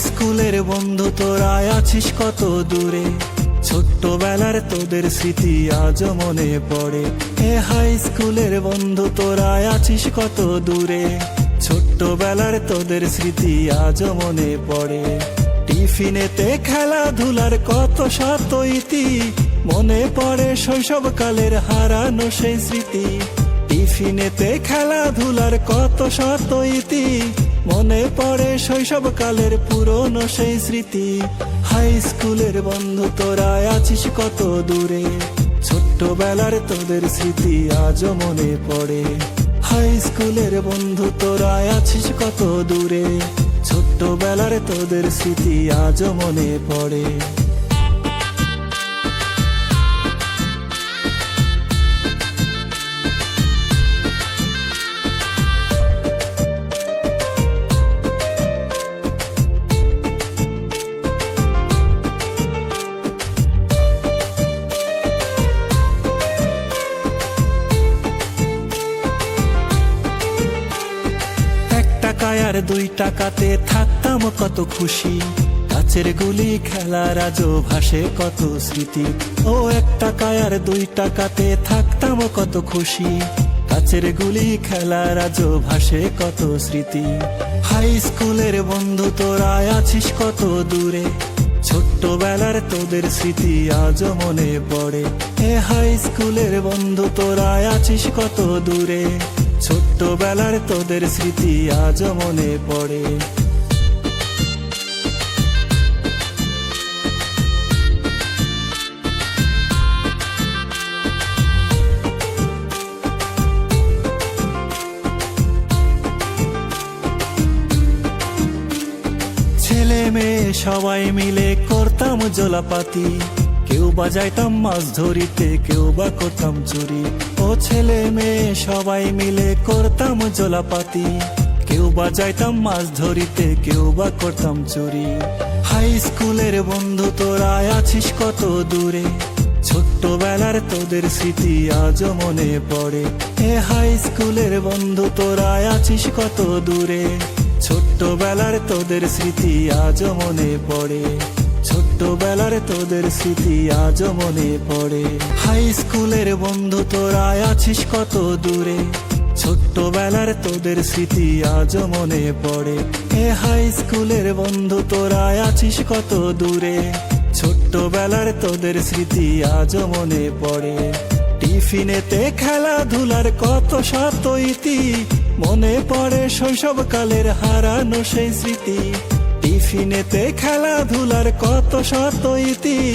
স্কুলের বন্ধু তোরা আছিস কত দূরে? ছোট্টবেলার তোদের স্মৃতি আজও মনে পড়ে। এ হাই স্কুলের বন্ধু তোরা আছিস কত দূরে? ছোট্টবেলার তোদের স্মৃতি আজও মনে পড়ে। টিফিনেতে খেলাধুলার কত শত ইতি, মনে পড়ে শৈশবকালের হারানো সেই স্মৃতি। টিফিনেতে খেলাধুলার কত শত ইতি। মনে পড়ে শৈশবকালের পুরনো সেই স্মৃতি। হাই স্কুলের বন্ধু, তোরা আছিস কত দূরে? ছোট্টবেলার তোদের স্মৃতি আজও মনে পড়ে। হাই স্কুলের বন্ধু, তোরা আছিস কত দূরে? ছোট্টবেলার তোদের স্মৃতি আজও মনে পড়ে। আর দুই টাকাতে থাকতাম কত খুশি। কাছের গুলি খেলার আজও ভাসে কত স্মৃতি। ও এক টাকায় আর দুই টাকাতে থাকতাম কত খুশি। কাছের গুলি খেলার আজও ভাসে কত স্মৃতি। হাই স্কুলের বন্ধু তোরা আছিস কত দূরে। ছোট্টবেলার তোদের স্মৃতি আজও মনে পড়ে। এ হাই স্কুলের বন্ধু তোরা আছিস কত দূরে। ছোট্টবেলার তোদের স্মৃতি আজ মনে পড়ে। সবাই মিলে করতাম জলাপাতি। কেউ বাজাইতাম মাছ ধরিতে, কেউ বা করতাম চুরি। ও ছেলে মেয়ে সবাই মিলে করতাম জলাপাতি। কেউ বাজাইতাম মাছ ধরিতে, কেউ বা করতাম চুরি। হাই স্কুলের বন্ধু, তোরা আছিস কত দূরে? ছোট্টবেলার তোদের স্মৃতি আজও মনে পড়ে। এ হাই স্কুলের বন্ধু, তোরা আছিস কত দূরে? ছোট্টবেলার তোদের স্মৃতি আজও মনে পড়ে। ছোট্টবেলার তোদের স্মৃতি আজও মনে পড়ে। হাই স্কুলের বন্ধু তোরা আছিস কত দূরে? ছোট্টবেলার তোদের স্মৃতি আজও মনে পড়ে। এ হাই স্কুলের বন্ধু তোরা আছিস কত দূরে? ছোট্টবেলার তোদের স্মৃতি আজও মনে পড়ে। টিফিনেতে খেলাধুলার কত শত ইতি মনে পড়ে শৈশবকালের হারানো সেই স্মৃতি। টিফিনেতে খেলাধুলার কত শত ইতি।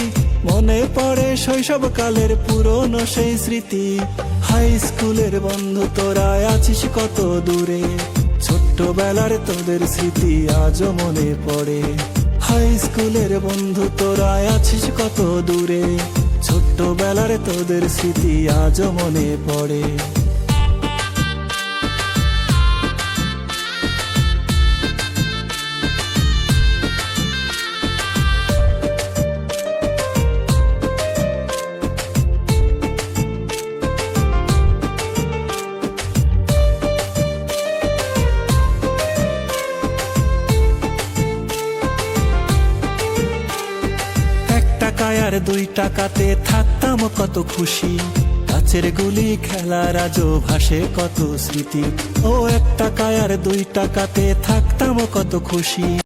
মনে পড়ে শৈশবকালের পুরনো সেই স্মৃতি। হাই স্কুলের বন্ধু, তোরা আছিস কত দূরে? ছোট্টবেলার তোদের স্মৃতি আজও মনে পড়ে। হাই স্কুলের বন্ধু, তোরা আছিস কত দূরে? ছোট্টবেলার তোদের স্মৃতি আজও মনে পড়ে। টাকায় আর দুই টাকাতে থাকতাম কত খুশি। কাছের গুলি খেলা আজও ভাসে কত স্মৃতি। ও এক টাকায় আর দুই টাকাতে থাকতাম কত খুশি।